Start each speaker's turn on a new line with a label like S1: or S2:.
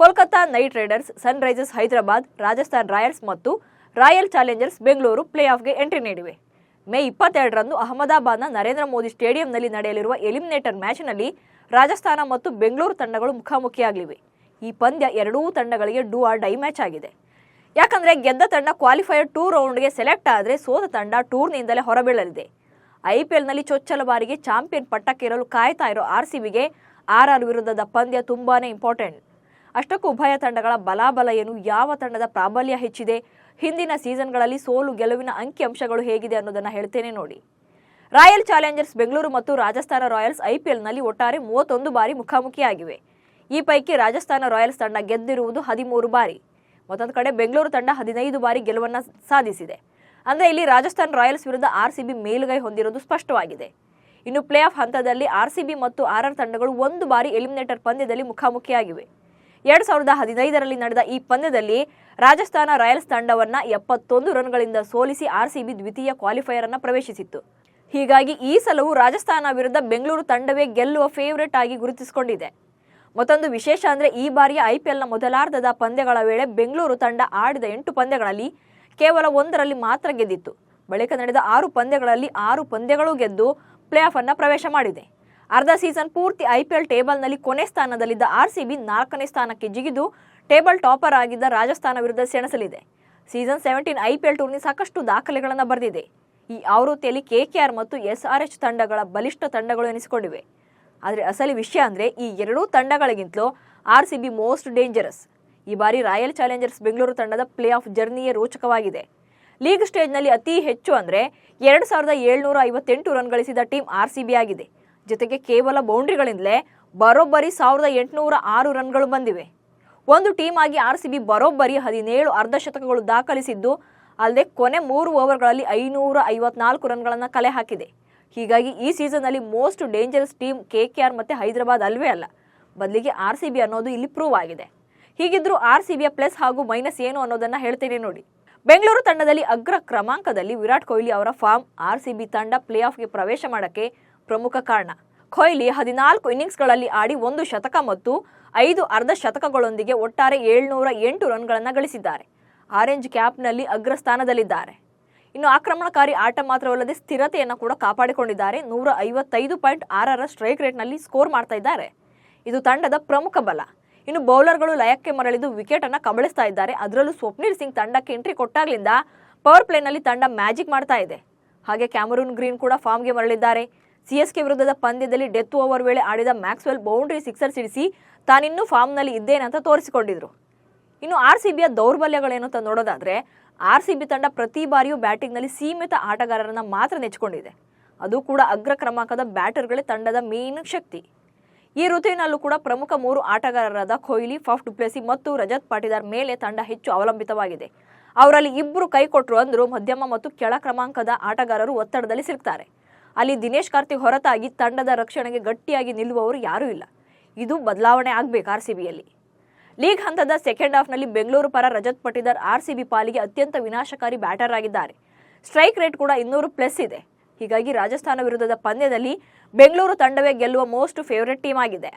S1: Kolkata knight riders sunrisers Hyderabad, Rajasthan royals ಮತ್ತು royal Challengers Bengaluru play ಆಫ್ಗೆ entry ನೀಡಿವೆ. May ಇಪ್ಪತ್ತೆರಡರಂದು ಅಹಮದಾಬಾದ್ನ ನರೇಂದ್ರ ಮೋದಿ ಸ್ಟೇಡಿಯಂನಲ್ಲಿ ನಡೆಯಲಿರುವ ಎಲಿಮಿನೇಟರ್ ಮ್ಯಾಚ್ನಲ್ಲಿ ರಾಜಸ್ಥಾನ ಮತ್ತು ಬೆಂಗಳೂರು ತಂಡಗಳು ಮುಖಾಮುಖಿಯಾಗಲಿವೆ. ಈ ಪಂದ್ಯ ಎರಡೂ ತಂಡಗಳಿಗೆ ಡೂ ಆರ್ ಡೈ ಮ್ಯಾಚ್ ಆಗಿದೆ. ಯಾಕಂದರೆ ಗೆದ್ದ ತಂಡ ಕ್ವಾಲಿಫೈಯರ್ ಟೂ ರೌಂಡ್ಗೆ ಸೆಲೆಕ್ಟ್ ಆದರೆ ಸೋತ ತಂಡ ಟೂರ್ನಿಂದಲೇ ಹೊರಬೀಳಲಿದೆ. ಐ ಪಿ ಎಲ್ನಲ್ಲಿ ಚೊಚ್ಚಲ ಬಾರಿಗೆ ಚಾಂಪಿಯನ್ ಪಟ್ಟಕ್ಕೇರಲು ಕಾಯ್ತಾ ಇರೋ ಆರ್ ಸಿ ಬಿಗೆ ಆರ್ ಆರ್ ವಿರುದ್ಧದ ಪಂದ್ಯ ತುಂಬಾ ಇಂಪಾರ್ಟೆಂಟ್. ಅಷ್ಟಕ್ಕೂ ಉಭಯ ತಂಡಗಳ ಬಲಾಬಲ ಏನು, ಯಾವ ತಂಡದ ಪ್ರಾಬಲ್ಯ ಹೆಚ್ಚಿದೆ, ಹಿಂದಿನ ಸೀಸನ್ಗಳಲ್ಲಿ ಸೋಲು ಗೆಲುವಿನ ಅಂಕಿಅಂಶಗಳು ಹೇಗಿದೆ ಅನ್ನೋದನ್ನ ಹೇಳ್ತೇನೆ ನೋಡಿ. ರಾಯಲ್ ಚಾಲೆಂಜರ್ಸ್ ಬೆಂಗಳೂರು ಮತ್ತು ರಾಜಸ್ಥಾನ ರಾಯಲ್ಸ್ ಐಪಿಎಲ್ನಲ್ಲಿ ಒಟ್ಟಾರೆ ಮೂವತ್ತೊಂದು ಬಾರಿ ಮುಖಾಮುಖಿಯಾಗಿವೆ. ಈ ಪೈಕಿ ರಾಜಸ್ಥಾನ ರಾಯಲ್ಸ್ ತಂಡ ಗೆದ್ದಿರುವುದು ಹದಿಮೂರು ಬಾರಿ. ಮತ್ತೊಂದು ಕಡೆ ಬೆಂಗಳೂರು ತಂಡ ಹದಿನೈದು ಬಾರಿ ಗೆಲುವನ್ನು ಸಾಧಿಸಿದೆ. ಅಂದರೆ ಇಲ್ಲಿ ರಾಜಸ್ಥಾನ್ ರಾಯಲ್ಸ್ ವಿರುದ್ಧ ಆರ್ ಸಿ ಬಿ ಮೇಲುಗೈ ಹೊಂದಿರುವುದು ಸ್ಪಷ್ಟವಾಗಿದೆ. ಇನ್ನು ಪ್ಲೇ ಆಫ್ ಹಂತದಲ್ಲಿ ಆರ್ ಸಿ ಬಿ ಮತ್ತು ಆರ್ ಆರ್ ತಂಡಗಳು ಒಂದು ಬಾರಿ ಎಲಿಮಿನೇಟರ್ ಪಂದ್ಯದಲ್ಲಿ ಮುಖಾಮುಖಿಯಾಗಿವೆ. ಎರಡ್ ಸಾವಿರದ ಹದಿನೈದರಲ್ಲಿ ನಡೆದ ಈ ಪಂದ್ಯದಲ್ಲಿ ರಾಜಸ್ಥಾನ ರಾಯಲ್ಸ್ ತಂಡವನ್ನ ಎಪ್ಪತ್ತೊಂದು ರನ್ಗಳಿಂದ ಸೋಲಿಸಿ ಆರ್ಸಿಬಿ ದ್ವಿತೀಯ ಕ್ವಾಲಿಫೈಯರ್ ಅನ್ನ ಪ್ರವೇಶಿಸಿತ್ತು. ಹೀಗಾಗಿ ಈ ಸಲವು ರಾಜಸ್ಥಾನ ವಿರುದ್ಧ ಬೆಂಗಳೂರು ತಂಡವೇ ಗೆಲ್ಲುವ ಫೇವರೇಟ್ ಆಗಿ ಗುರುತಿಸಿಕೊಂಡಿದೆ. ಮತ್ತೊಂದು ವಿಶೇಷ ಅಂದ್ರೆ ಈ ಬಾರಿಯ ಐಪಿಎಲ್ನ ಮೊದಲಾರ್ಧದ ಪಂದ್ಯಗಳ ವೇಳೆ ಬೆಂಗಳೂರು ತಂಡ ಆಡಿದ ಎಂಟು ಪಂದ್ಯಗಳಲ್ಲಿ ಕೇವಲ ಒಂದರಲ್ಲಿ ಮಾತ್ರ ಗೆದ್ದಿತ್ತು. ಬಳಿಕ ನಡೆದ ಆರು ಪಂದ್ಯಗಳಲ್ಲಿ ಆರು ಪಂದ್ಯಗಳು ಗೆದ್ದು ಪ್ಲೇ ಆಫ್ ಅನ್ನ ಪ್ರವೇಶ ಮಾಡಿದೆ. ಅರ್ಧ ಸೀಸನ್ ಪೂರ್ತಿ ಐಪಿಎಲ್ ಟೇಬಲ್ನಲ್ಲಿ ಕೊನೆ ಸ್ಥಾನದಲ್ಲಿದ್ದ ಆರ್ಸಿಬಿ ನಾಲ್ಕನೇ ಸ್ಥಾನಕ್ಕೆ ಜಿಗಿದು ಟೇಬಲ್ ಟಾಪರ್ ಆಗಿದ್ದ ರಾಜಸ್ಥಾನ ವಿರುದ್ಧ ಸೆಣಸಲಿದೆ. ಸೀಸನ್ ಸೆವೆಂಟೀನ್ ಐಪಿಎಲ್ ಟೂರ್ನಿ ಸಾಕಷ್ಟು ದಾಖಲೆಗಳನ್ನು ಬರೆದಿದೆ. ಈ ಆವೃತ್ತಿಯಲ್ಲಿ ಕೆಕೆಆರ್ ಮತ್ತು ಎಸ್ಆರ್ಎಚ್ ತಂಡಗಳ ಬಲಿಷ್ಠ ತಂಡಗಳು ಎನಿಸಿಕೊಂಡಿವೆ. ಆದರೆ ಅಸಲಿ ವಿಷಯ ಅಂದರೆ ಈ ಎರಡೂ ತಂಡಗಳಿಗಿಂತಲೂ ಆರ್ ಸಿ ಮೋಸ್ಟ್ ಡೇಂಜರಸ್. ಈ ಬಾರಿ ರಾಯಲ್ ಚಾಲೆಂಜರ್ಸ್ ಬೆಂಗಳೂರು ತಂಡದ ಪ್ಲೇ ಆಫ್ ಜರ್ನಿಯೇ ರೋಚಕವಾಗಿದೆ. ಲೀಗ್ ಸ್ಟೇಜ್ನಲ್ಲಿ ಅತಿ ಹೆಚ್ಚು ಅಂದರೆ ಎರಡು ಸಾವಿರದ ಏಳ್ನೂರ ಐವತ್ತೆಂಟು ರನ್ ಗಳಿಸಿದ ಟೀಮ್ ಆರ್ ಸಿ ಆಗಿದೆ. ಜೊತೆಗೆ ಕೇವಲ ಬೌಂಡ್ರಿಗಳಿಂದಲೇ ಬರೋಬ್ಬರಿ ಸಾವಿರದ ಎಂಟುನೂರ ಆರು ರನ್ಗಳು ಬಂದಿವೆ. ಒಂದು ಟೀಮ್ ಆಗಿ ಆರ್ ಸಿ ಬಿ ಬರೋಬ್ಬರಿ ಹದಿನೇಳು ಅರ್ಧಶತಕಗಳು ದಾಖಲಿಸಿದ್ದು, ಅಲ್ಲದೆ ಕೊನೆ ಮೂರು ಓವರ್ಗಳಲ್ಲಿ ಐನೂರ ಐವತ್ನಾಲ್ಕು ರನ್ಗಳನ್ನು ಕಲೆ ಹಾಕಿದೆ. ಹೀಗಾಗಿ ಈ ಸೀಸನ್ನಲ್ಲಿ most dangerous team K K R ಮತ್ತು ಹೈದರಾಬಾದ್ ಅಲ್ವೇ ಅಲ್ಲ. ಬದಲಿಗೆ ಆರ್ ಸಿ ಬಿ ಅನ್ನೋದು ಇಲ್ಲಿ ಪ್ರೂವ್ ಆಗಿದೆ. ಹೀಗಿದ್ರೂ ಆರ್ ಸಿ ಬಿಯ ಪ್ಲಸ್ ಹಾಗೂ ಮೈನಸ್ ಏನು ಅನ್ನೋದನ್ನು ಹೇಳ್ತೀನಿ ನೋಡಿ. ಬೆಂಗಳೂರು ತಂಡದಲ್ಲಿ ಅಗ್ರ ಕ್ರಮಾಂಕದಲ್ಲಿ ವಿರಾಟ್ ಕೊಹ್ಲಿ ಅವರ ಫಾರ್ಮ್ ಆರ್ ಸಿ ಬಿ ತಂಡ ಪ್ಲೇ ಆಫ್ಗೆ ಪ್ರವೇಶ ಮಾಡಕ್ಕೆ ಪ್ರಮುಖ ಕಾರಣ. ಕೊಹ್ಲಿ ಹದಿನಾಲ್ಕು ಇನ್ನಿಂಗ್ಸ್ಗಳಲ್ಲಿ ಆಡಿ ಒಂದು ಶತಕ ಮತ್ತು ಐದು ಅರ್ಧ ಶತಕಗಳೊಂದಿಗೆ ಒಟ್ಟಾರೆ ಏಳ್ನೂರ ಎಂಟು ರನ್ಗಳನ್ನು ಗಳಿಸಿದ್ದಾರೆ. ಆರೆಂಜ್ ಕ್ಯಾಪ್ನಲ್ಲಿ ಅಗ್ರಸ್ಥಾನದಲ್ಲಿದ್ದಾರೆ. ಇನ್ನು ಆಕ್ರಮಣಕಾರಿ ಆಟ ಮಾತ್ರವಲ್ಲದೆ ಸ್ಥಿರತೆಯನ್ನು ಕೂಡ ಕಾಪಾಡಿಕೊಂಡಿದ್ದಾರೆ. ನೂರ ಐವತ್ತೈದು ಪಾಯಿಂಟ್ ಆರರ ಸ್ಟ್ರೈಕ್ ರೇಟ್ನಲ್ಲಿ ಸ್ಕೋರ್ ಮಾಡ್ತಾ ಇದ್ದಾರೆ. ಇದು ತಂಡದ ಪ್ರಮುಖ ಬಲ. ಇನ್ನು ಬೌಲರ್ಗಳು ಲಯಕ್ಕೆ ಮರಳಿದು ವಿಕೆಟನ್ನು ಕಬಳಿಸ್ತಾ ಇದ್ದಾರೆ. ಅದರಲ್ಲೂ ಸ್ವಪ್ನಿಲ್ ಸಿಂಗ್ ತಂಡಕ್ಕೆ ಎಂಟ್ರಿ ಕೊಟ್ಟಾಗಲಿಂದ ಪವರ್ ಪ್ಲೇನಲ್ಲಿ ತಂಡ ಮ್ಯಾಜಿಕ್ ಮಾಡ್ತಾ ಇದೆ. ಹಾಗೆ ಕ್ಯಾಮರೂನ್ ಗ್ರೀನ್ ಕೂಡ ಫಾರ್ಮ್ಗೆ ಮರಳಿದ್ದಾರೆ. ಸಿಎಸ್ಕೆ ವಿರುದ್ಧದ ಪಂದ್ಯದಲ್ಲಿ ಡೆತ್ ಓವರ್ ವೇಳೆ ಆಡಿದ ಮ್ಯಾಕ್ಸ್ವೆಲ್ ಬೌಂಡ್ರಿ ಸಿಕ್ಸರ್ ಸಿಡಿಸಿ ತಾನಿನ್ನೂ ಫಾರ್ಮ್ನಲ್ಲಿ ಇದ್ದೇನೆ ಅಂತ ತೋರಿಸಿಕೊಂಡಿದ್ರು. ಇನ್ನು ಆರ್ ಸಿ ಬಿಯ ದೌರ್ಬಲ್ಯಗಳೇನು ಅಂತ ನೋಡೋದಾದ್ರೆ, ಆರ್ ಸಿ ಬಿ ತಂಡ ಪ್ರತಿ ಬಾರಿಯೂ ಬ್ಯಾಟಿಂಗ್ನಲ್ಲಿ ಸೀಮಿತ ಆಟಗಾರರನ್ನ ಮಾತ್ರ ನೆಚ್ಚಿಕೊಂಡಿದೆ. ಅದು ಕೂಡ ಅಗ್ರ ಕ್ರಮಾಂಕದ ಬ್ಯಾಟರ್ಗಳೇ ತಂಡದ ಮೇನ್ ಶಕ್ತಿ. ಈ ಋತುವಿನಲ್ಲೂ ಕೂಡ ಪ್ರಮುಖ ಮೂರು ಆಟಗಾರರಾದ ಕೊಹ್ಲಿ, ಫಫ್ ಡುಪ್ಲೆಸಿ ಮತ್ತು ರಜತ್ ಪಾಟಿದಾರ್ ಮೇಲೆ ತಂಡ ಹೆಚ್ಚು ಅವಲಂಬಿತವಾಗಿದೆ. ಅವರಲ್ಲಿ ಇಬ್ಬರು ಕೈ ಕೊಟ್ಟರು ಅಂದರೂ ಮಧ್ಯಮ ಮತ್ತು ಕೆಳ ಕ್ರಮಾಂಕದ ಆಟಗಾರರು ಒತ್ತಡದಲ್ಲಿ ಸಿಲುಕ್ತಾರೆ. ಅಲ್ಲಿ ದಿನೇಶ್ ಕಾರ್ತಿಕ್ ಹೊರತಾಗಿ ತಂಡದ ರಕ್ಷಣೆಗೆ ಗಟ್ಟಿಯಾಗಿ ನಿಲ್ಲುವವರು ಯಾರೂ ಇಲ್ಲ. ಇದು ಬದಲಾವಣೆ ಆಗಬೇಕು ಆರ್ ಸಿ ಬಿಯಲ್ಲಿ ಲೀಗ್ ಹಂತದ ಸೆಕೆಂಡ್ ಹಾಫ್ನಲ್ಲಿ ಬೆಂಗಳೂರು ಪರ Rajat Patidar R C B ಪಾಲಿಗೆ ಅತ್ಯಂತ ವಿನಾಶಕಾರಿ ಬ್ಯಾಟರ್ ಆಗಿದ್ದಾರೆ. ಸ್ಟ್ರೈಕ್ ರೇಟ್ ಕೂಡ ಇನ್ನೂರು ಪ್ಲಸ್ ಇದೆ. ಹೀಗಾಗಿ ರಾಜಸ್ಥಾನ ವಿರುದ್ಧದ ಪಂದ್ಯದಲ್ಲಿ ಬೆಂಗಳೂರು ತಂಡವೇ ಗೆಲ್ಲುವ ಮೋಸ್ಟ್ ಫೇವರೆಟ್ ಟೀಮ್ ಆಗಿದೆ.